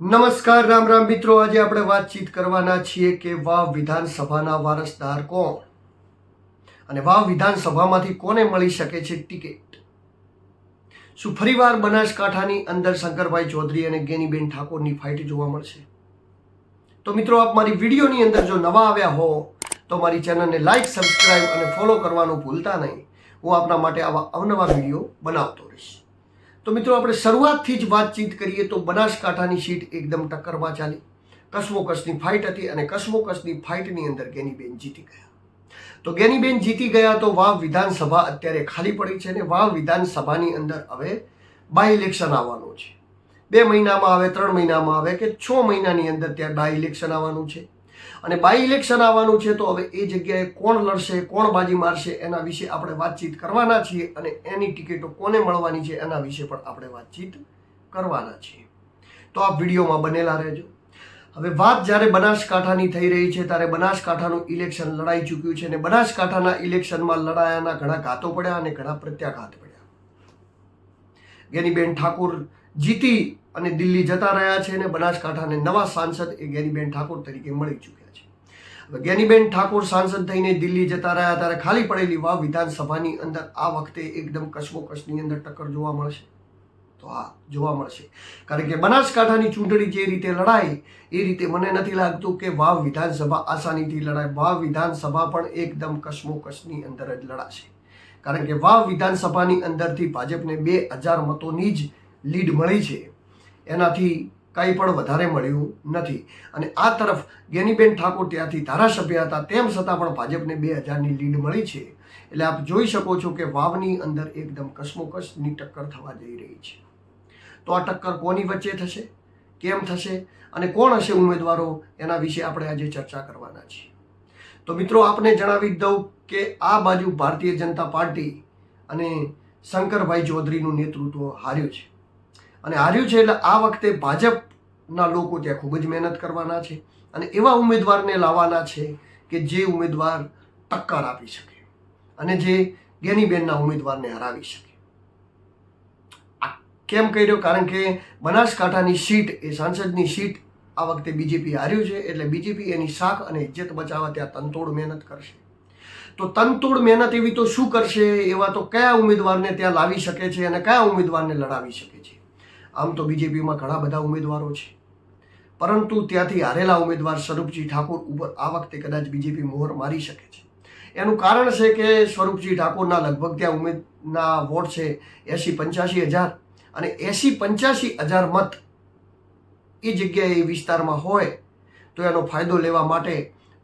નમસ્કાર, રામ રામ મિત્રો. આજે આપણે વાતચીત કરવાના છીએ કે વાવ વિધાનસભાના વારસદાર કોણ? અને વાવ વિધાનસભામાંથી કોને મળી શકે છે ટિકિટ? શું ફરીવાર બનાસકાંઠાની અંદર શંકરભાઈ ચૌધરી અને ગેનીબેન ઠાકોરની ફાઇટ જોવા મળશે? તો મિત્રો, આપ મારી વિડીયોની અંદર જો નવા આવ્યા હો, તો મારી ચેનલને લાઈક સબસ્ક્રાઇબ અને ફોલો કરવાનું ભૂલતા નહીં. હું આપના માટે આવા અવનવા વીડિયો બનાવતો રહીશ. તો મિત્રો આપણે શરૂઆતથી જ વાતચીત કરીએ તો બનાસકાંઠાની સીટ એકદમ ટક્કરમાં ચાલી. કસમોકસની ફાઇટ હતી અને કસમોકસની ફાઇટની અંદર ગેનીબેન જીતી ગયા. તો ગેનીબેન જીતી ગયા તો વાવ વિધાનસભા અત્યારે ખાલી પડી છે અને વાવ વિધાનસભાની અંદર હવે બાય ઇલેક્શન આવવાનું છે. બે મહિનામાં આવે, ત્રણ મહિનામાં આવે કે છ મહિનાની અંદર ત્યાં બાય ઇલેક્શન આવવાનું છે. અને બાય ઇલેક્શન આવવાનું છે, તો હવે એ જગ્યાએ કોણ લડશે, કોણ બાજી મારશે, એના વિશે આપણે વાતચીત કરવાના છીએ અને એની ટિકિટો કોને મળવાની છે, એના વિશે પણ આપણે વાતચીત કરવાના છીએ. તો આ વિડીયોમાં બનેલા રહેજો. હવે વાત જ્યારે બનાસકાંઠાની થઈ રહી છે, ત્યારે બનાસકાંઠાનું ઇલેક્શન લડાઈ ચૂક્યું છે અને બનાસકાંઠાના ઇલેક્શનમાં લડાયાના ઘણા ઘાતો પડ્યા અને ઘણા પ્રત્યાઘાત પડ્યા. ગેનીબેન ઠાકુર જીતી અને દિલ્હી જતા રહ્યા છે અને બનાસકાંઠાને નવા સાંસદ એ ગેનીબેન ઠાકોર તરીકે મળી ચૂક્યા ગેનીબેન ઠાકોર સાંસદ થઈને દિલ્હી જતા રહ્યા ત્યારે ખાલી પડેલી વાવ વિધાનસભાની અંદર આ વખતે એકદમ કશમોકશની અંદર ટક્કર જોવા મળશે. તો હા, જોવા મળશે. કારણ કે બનાસકાંઠાની ચૂંટણી જે રીતે લડાય એ રીતે મને નથી લાગતું કે વાવ વિધાનસભા આસાનીથી લડાય. વાવ વિધાનસભા પણ એકદમ કશમોકશની અંદર જ લડાશે. કારણ કે વાવ વિધાનસભાની અંદરથી ભાજપને બે હજાર મતોની જ લીડ મળી છે. એનાથી કંઈ પણ વધારે મળ્યું નથી. અને આ તરફ ગેનીબેન ઠાકોર ત્યાંથી ધારાસભ્ય હતા, તેમ છતાં પણ ભાજપને બે હજારની લીડ મળી છે. એટલે આપ જોઈ શકો છો કે વાવની અંદર એકદમ કસમોકસની ટક્કર થવા જઈ રહી છે. તો આ ટક્કર કોની વચ્ચે થશે? કેમ થશે? અને કોણ હશે ઉમેદવારો? એના વિશે આપણે આજે ચર્ચા કરવાના છીએ. તો મિત્રો, આપને જણાવી દઉં કે આ બાજુ ભારતીય જનતા પાર્ટી અને શંકરભાઈ ચૌધરીનું નેતૃત્વ હાર્યું છે. અને હાર્યું છે એટલે આ વખતે ભાજપના લોકો ત્યાં ખૂબ જ મહેનત કરવાના છે અને એવા ઉમેદવારને લાવવાના છે કે જે ઉમેદવાર ટક્કર આપી શકે અને જે ગેનીબેનના ઉમેદવારને હરાવી શકે. આ કેમ કહી રહ્યો? કારણ કે બનાસકાંઠાની સીટ, એ સાંસદની સીટ આ વખતે બીજેપી હાર્યું છે એટલે બીજેપી એની શાખ અને ઇજ્જત બચાવવા ત્યાં તનતોડ મહેનત કરશે. તો તનતોડ મહેનત એવી તો શું કરશે? એવા તો કયા ઉમેદવારને ત્યાં લાવી શકે છે અને કયા ઉમેદવારને લડાવી શકે છે? આમ તો બીજેપીમાં ઘણા બધા ઉમેદવારો છે. પરંતુ ત્યાંથી હારેલા ઉમેદવાર સ્વરૂપજી ઠાકોર ઉપર આ વખતે કદાચ બીજેપી મોહર મારી શકે છે. એનું કારણ છે કે સ્વરૂપજી ઠાકોરના લગભગ ત્યાં ઉમેદના વોટ છે એસી પંચ્યાસી હજાર અને એસી પંચ્યાસી હજાર મત એ જગ્યાએ એ વિસ્તારમાં હોય તો એનો ફાયદો લેવા માટે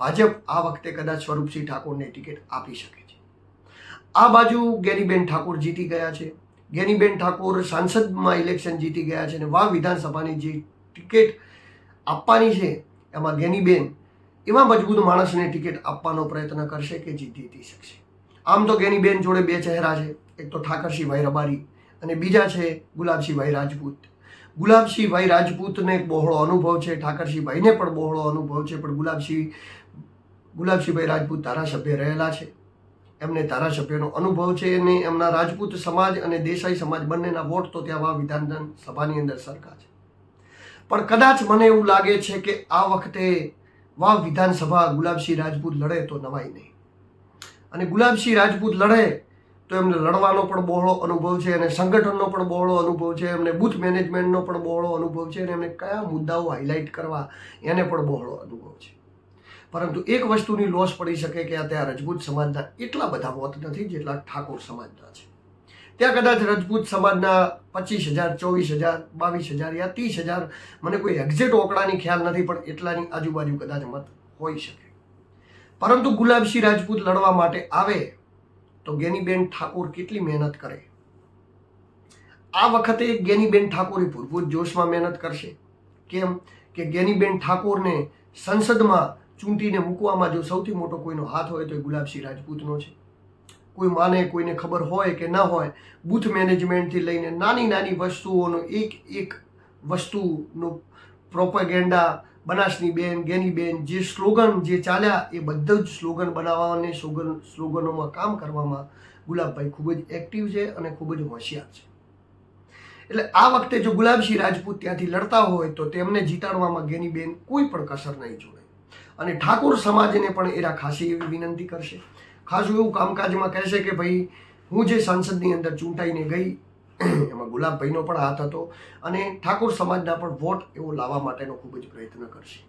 ભાજપ આ વખતે કદાચ સ્વરૂપસિંહ ઠાકોરને ટિકિટ આપી શકે છે. આ બાજુ ગેરીબેન ઠાકોર જીતી ગયા છે. ગેનીબેન ઠાકોર સાંસદમાં ઇલેક્શન જીતી ગયા છે અને વાવ વિધાનસભાની જે ટિકિટ આપવાની છે, એમાં ગેનીબેન એવા મજબૂત માણસને ટિકિટ આપવાનો પ્રયત્ન કરશે કે જે જીતી શકશે. આમ તો ગેનીબેન જોડે બે ચહેરા છે, એક તો ઠાકરસિંહભાઈ રબારી અને બીજા છે ગુલાબસિંહભાઈ રાજપૂત. ગુલાબસિંહભાઈ રાજપૂતને બહોળો અનુભવ છે ઠાકરસિંહભાઈને પણ બહોળો અનુભવ છે, પણ ગુલાબસિંહ ગુલાબસિંહભાઈ રાજપૂત ધારાસભ્ય રહેલા છે. એમને ધારાસભ્યનો અનુભવ છે અને એમના રાજપૂત સમાજ અને દેસાઈ સમાજ બંનેના વોટ તો ત્યાં વા વિધાન સભાની અંદર સરખા છે. પણ કદાચ મને એવું લાગે છે કે આ વખતે વાહ વિધાનસભા ગુલાબસિંહ રાજપૂત લડે તો નવાય નહીં. અને ગુલાબસિંહ રાજપૂત લડે તો એમને લડવાનો પણ બહોળો અનુભવ છે અને સંગઠનનો પણ બહોળો અનુભવ છે, એમને બૂથ મેનેજમેન્ટનો પણ બહોળો અનુભવ છે અને એમને કયા મુદ્દાઓ હાઇલાઇટ કરવા એને પણ બહોળો અનુભવ છે. પરંતુ એક વસ્તુની લોસ પડી શકે કે ત્યાં રજપૂત સમાજના એટલા બધા મોત નથી જેટલા ઠાકોર સમાજના છે. ત્યાં કદાચ રજપૂત સમાજના પચીસ હજાર, ચોવીસ હજાર, બાવીસ હજાર યા ત્રીસ હજાર, મને કોઈ એક્ઝેક્ટ ઓકડાની ખ્યાલ નથી, પણ એટલાની આજુબાજુ કદાચ મત હોઈ શકે. પરંતુ ગુલાબસિંહ રાજપૂત લડવા માટે આવે તો ગેનીબેન ઠાકોર કેટલી મહેનત કરે? આ વખતે ગેનીબેન ઠાકોરે એ જોશમાં મહેનત કરશે. કેમ? કે ગેનીબેન ઠાકોરને સંસદમાં ચૂંટીને મૂકવામાં જો સૌથી મોટો કોઈનો હાથ હોય તો એ ગુલાબસિંહ રાજપૂતનો છે. કોઈ માને, કોઈને ખબર હોય કે ન હોય, બૂથ મેનેજમેન્ટથી લઈને નાની નાની વસ્તુઓનો એક એક વસ્તુનો પ્રોપેગેન્ડા, બનાસની બેન, ગેની બેન, જે સ્લોગન જે ચાલ્યા એ બધા જ સ્લોગન બનાવવાને સ્લોગન, સ્લોગનોમાં કામ કરવામાં ગુલાબભાઈ ખૂબ જ એક્ટિવ છે અને ખૂબ જ હોશિયાર છે. એટલે આ વખતે જો ગુલાબસિંહ રાજપૂત ત્યાંથી લડતા હોય તો તેમને જીતાડવામાં ગેનીબેન કોઈ પણ કસર નહીં જોડે અને ઠાકોર સમાજને પણ એરા ખાસી એવી વિનંતી કરશે. ખાસું એવું કામકાજમાં કહેશે કે ભાઈ, હું જે સંસદની અંદર ચૂંટાઈને ગઈ, એમાં ગુલાબભાઈનો પણ હાથ હતો અને ઠાકોર સમાજના પણ વોટ એવો લાવવા માટેનો ખૂબ જ પ્રયત્ન કરશે.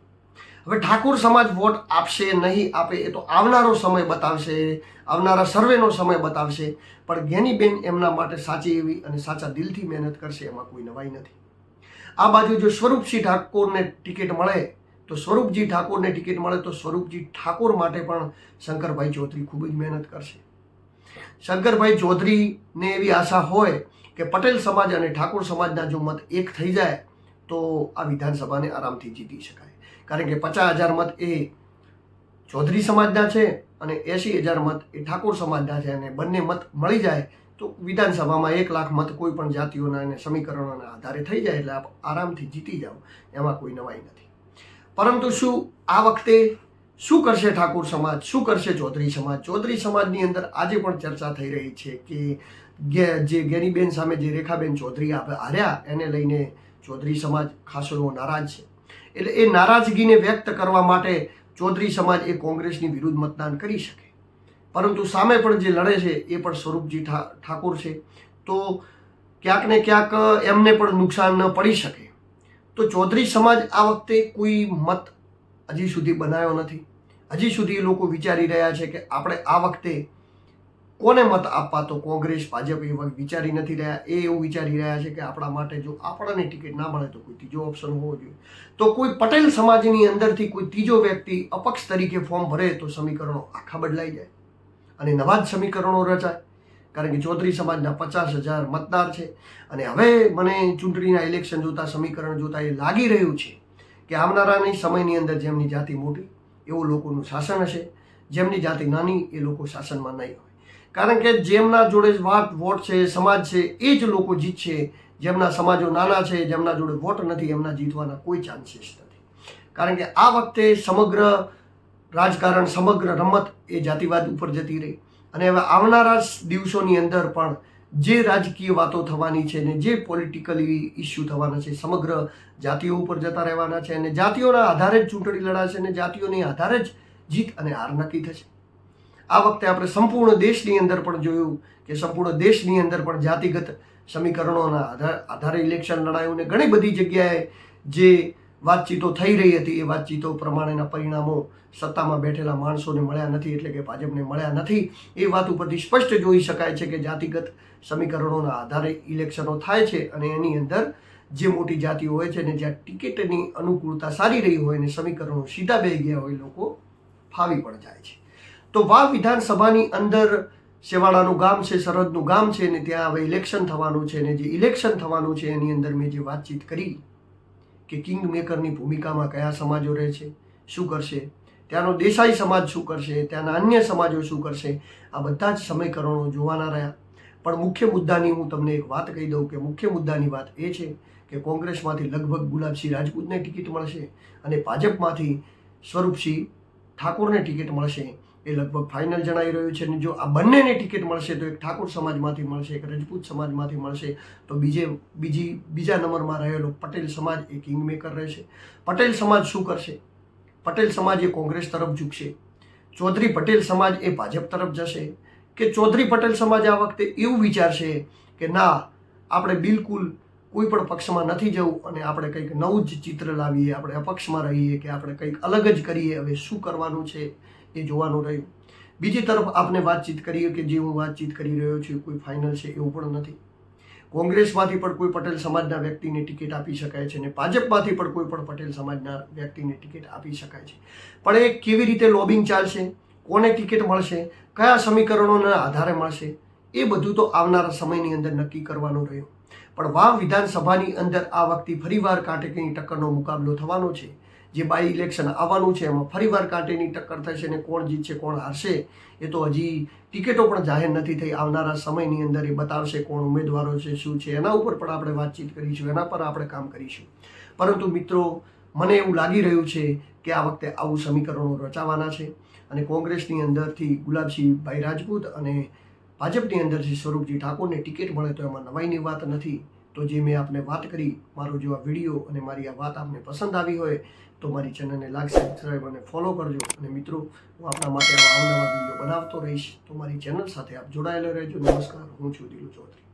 હવે ઠાકોર સમાજ વોટ આપશે નહીં, આપે એ તો આવનારો સમય બતાવશે, આવનારા સર્વેનો સમય બતાવશે, પણ જ્ઞાનીબેન એમના માટે સાચી એવી અને સાચા દિલથી મહેનત કરશે એમાં કોઈ નવાઈ નથી. આ બાજુ જો સ્વરૂપસિંહ ઠાકોરને ટિકિટ મળે તો સ્વરૂપજી ઠાકોરને ટિકિટ મળે તો સ્વરૂપજી ઠાકોર માટે પણ શંકરભાઈ ચૌધરી ખૂબ જ મહેનત કરશે. શંકરભાઈ ચૌધરીને એવી આશા હોય કે પટેલ સમાજ અને ઠાકોર સમાજના જો મત એક થઈ જાય તો આ વિધાનસભાને આરામથી જીતી શકાય. કારણ કે પચાસ હજાર મત એ ચૌધરી સમાજના છે અને એંશી હજાર મત એ ઠાકોર સમાજના છે અને બંને મત મળી જાય તો વિધાનસભામાં એક લાખ મત કોઈ પણ જાતિઓના અને સમીકરણોના આધારે થઈ જાય એટલે આપ આરામથી જીતી જાઓ, એમાં કોઈ નવાઈ નથી. પરંતુ શું આ વખતે શું કરશે ઠાકોર સમાજ? શું કરશે ચૌધરી સમાજ? ચૌધરી સમાજની અંદર આજે પણ ચર્ચા થઈ રહી છે કે જે ગેનીબેન સામે જે રેખાબેન ચૌધરી હાર્યા, એને લઈને ચૌધરી સમાજ ખાસો એવો નારાજ છે. એટલે એ નારાજગીને વ્યક્ત કરવા માટે ચૌધરી સમાજ એ કોંગ્રેસની વિરુદ્ધ મતદાન કરી શકે. પરંતુ સામે પણ જે લડે છે એ પણ સ્વરૂપજી ઠાકોર છે. તો ક્યાંક ને ક્યાંક એમને પણ નુકસાન ન પડી શકે. તો ચૌધરી સમાજ આ વખતે કોઈ મત હજી સુધી બનાવ્યો નથી. હજી સુધી લોકો વિચારી રહ્યા છે કે આપણે આ વખતે કોને મત આપવા? તો કોંગ્રેસ, ભાજપ એ વિચારી નથી રહ્યા. એ એવું વિચારી રહ્યા છે કે આપણા માટે જો આપણને ટિકિટ ના મળે તો કોઈ ત્રીજો ઓપ્શન હોવો જોઈએ. તો કોઈ પટેલ સમાજની અંદરથી કોઈ ત્રીજો વ્યક્તિ અપક્ષ તરીકે ફોર્મ ભરે તો સમીકરણો આખા બદલાઈ જાય અને નવા જ સમીકરણો રચાય. કારણ કે ચૌધરી સમાજના પચાસ હજાર મતદાર છે. અને હવે મને ચૂંટણીના ઇલેક્શન જોતા, સમીકરણ જોતા એ લાગી રહ્યું છે કે આવનારાની સમયની અંદર જેમની જાતિ મોટી, એવું લોકોનું શાસન હશે. જેમની જાતિ નાની, એ લોકો શાસનમાં નહીં હોય. કારણ કે જેમના જોડે વાત, વોટ છે, સમાજ છે, એ જ લોકો જીતશે. જેમના સમાજો નાના છે, જેમના જોડે વોટ નથી, એમના જીતવાના કોઈ ચાન્સીસ નથી. કારણ કે આ વખતે સમગ્ર રાજકારણ, સમગ્ર રમત એ જાતિવાદ ઉપર જતી રહી. અને હવે આવનારા દિવસોની અંદર પણ જે રાજકીય વાતો થવાની છે ને જે પોલિટિકલી ઇસ્યુ થવાના છે, સમગ્ર જાતિઓ ઉપર જતા રહેવાના છે અને જાતિઓના આધારે જ ચૂંટણી લડાશે અને જાતિઓની આધારે જ જીત અને હાર નક્કી થશે. આ વખતે આપણે સંપૂર્ણ દેશની અંદર પણ જોયું કે સંપૂર્ણ દેશની અંદર પણ જાતિગત સમીકરણોના આધાર ઇલેક્શન લડાયું ને ઘણી બધી જગ્યાએ જે વાતચીતો થઈ રહી હતી. એ વાતચીતો પ્રમાણેના પરિણામો સત્તામાં બેઠેલા માણસોને મળ્યા નથી, એટલે કે ભાજપને મળ્યા નથી. એ વાત ઉપરથી સ્પષ્ટ જોઈ શકાય છે કે જાતિગત સમીકરણોના આધારે ઇલેક્શનો થાય છે અને એની અંદર જે મોટી જાતિઓ હોય છે ને જ્યાં ટિકિટની અનુકૂળતા સારી રહી હોય ને સમીકરણો સીધા બે ગયા હોય, લોકો ફાવી પણ જાય છે. તો વાવ વિધાનસભાની અંદર શેવાળાનું ગામ છે, સરહદનું ગામ છે ને ત્યાં હવે ઇલેક્શન થવાનું છે ને જે ઇલેક્શન થવાનું છે એની અંદર મેં જે વાતચીત કરી કે કિંગ મેકરની ભૂમિકામાં કયા સમાજો રહે છે, શું કરશે? ત્યાંનો દેસાઈ સમાજ શું કરશે? ત્યાંના અન્ય સમાજો શું કરશે? આ બધા જ સમીકરણો જોવાના રહ્યા. પણ મુખ્ય મુદ્દાની હું તમને એક વાત કહી દઉં કે મુખ્ય મુદ્દાની વાત એ છે કે કોંગ્રેસમાંથી લગભગ ગુલાબસિંહ રાજપૂતને ટિકિટ મળશે અને ભાજપમાંથી સ્વરૂપસિંહ ઠાકોરને ટિકિટ મળશે. એ લગભગ ફાઇનલ જણાઈ રહ્યું છે અને જો આ બંનેને ટિકિટ મળશે તો એક ઠાકોર સમાજમાંથી મળશે, એક રજપૂત સમાજમાંથી મળશે, તો બીજે, બીજી, બીજા નંબરમાં રહેલો પટેલ સમાજ એ કિંગમેકર રહેશે. પટેલ સમાજ શું કરશે? પટેલ સમાજ એ કોંગ્રેસ તરફ ઝૂકશે. ચૌધરી પટેલ સમાજ એ ભાજપ તરફ જશે. કે ચૌધરી પટેલ સમાજ આ વખતે એવું વિચારશે કે ના, આપણે બિલકુલ કોઈ પણ પક્ષમાં નથી જવું અને આપણે કંઈક નવું જ ચિત્ર લાવીએ, આપણે અપક્ષમાં રહીએ કે આપણે કંઈક અલગ જ કરીએ, હવે શું કરવાનું છે? એ જોવાનું રહ્યું. બીજી તરફ આપણે વાતચીત કરીએ કે જે હું વાતચીત કરી રહ્યો છું, કોઈ ફાઇનલ છે એવું પણ નથી. કોંગ્રેસમાંથી પણ કોઈ પટેલ સમાજના વ્યક્તિને ટિકિટ આપી શકાય છે અને ભાજપમાંથી પણ કોઈ પણ પટેલ સમાજના વ્યક્તિને ટિકિટ આપી શકાય છે. પણ એ કેવી રીતે લોબિંગ ચાલશે, કોને ટિકિટ મળશે, કયા સમીકરણોના આધારે મળશે, એ બધું તો આવનારા સમયની અંદર નક્કી કરવાનું રહ્યું. પણ વાવ વિધાનસભાની અંદર આ વખતે ફરીવાર કાંટેકીની ટક્કરનો મુકાબલો થવાનો છે. જે બાય ઇલેક્શન આવવાનું છે, એમાં ફરીવાર કાંટેની ટક્કર થશે ને કોણ જીતશે, કોણ હારશે, એ તો હજી ટિકિટો પણ જાહેર નથી થઈ. આવનારા સમયની અંદર એ બતાવશે કોણ ઉમેદવારો છે, શું છે, એના ઉપર પણ આપણે વાતચીત કરીશું, એના પર આપણે કામ કરીશું. પરંતુ મિત્રો, મને એવું લાગી રહ્યું છે કે આ વખતે આવું સમીકરણો રચાવાના છે અને કોંગ્રેસની અંદરથી ગુલાબસિંહભાઈ રાજપૂત અને ભાજપની અંદરથી સ્વરૂપજી ઠાકોરને ટિકિટ મળે તો એમાં નવાઈની વાત નથી. તો જે મેં આપને વાત કરી, મારો જો આ વીડિયો અને મારી આ વાત આપને પસંદ આવી હોય, તો મારી ચેનલને લાઈક સબસ્ક્રાઈબ અને ફોલો કરજો. અને મિત્રો, હું આપના માટે આવા અવનવા વીડિયો બનાવતો રહીશ. તો મારી ચેનલ સાથે આપ જોડાયેલા રહેજો. નમસ્કાર. હું છું દિલુ ચૌધરી.